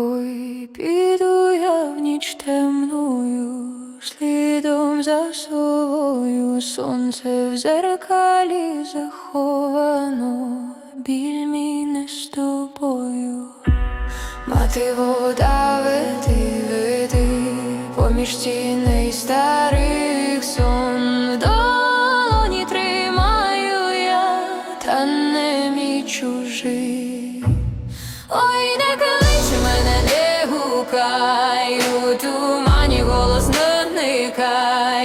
Ой, піду я в ніч темною, слідом за собою сонце в зеркалі заховано, біль мій не з тобою. Мати вода веди, веди, поміж тіней старих сон в долоні тримаю я, та не мій чужий. Ой,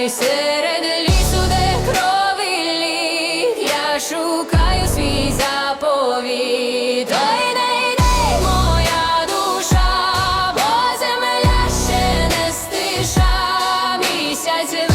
вникай, серед лісу, де крові лік, я шукаю свій заповіт. Ой, моя душа, бо земля ще не стиша, місяць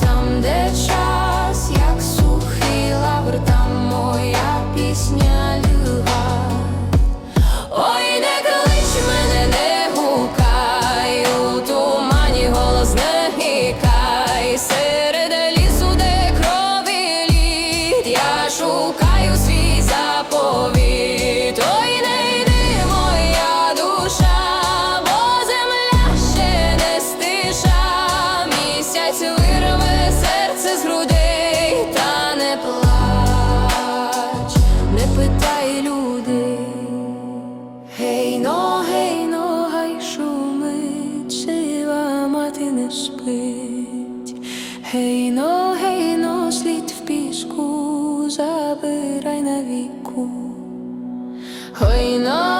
там, де час, як сухий лавр, моя пісня люга. Ой, не клич мене, не гукай, у голос не гікай, лісу, де крові я шукаю свій Гейно, гейно, слід в пішку, забирай на віку. Гейно,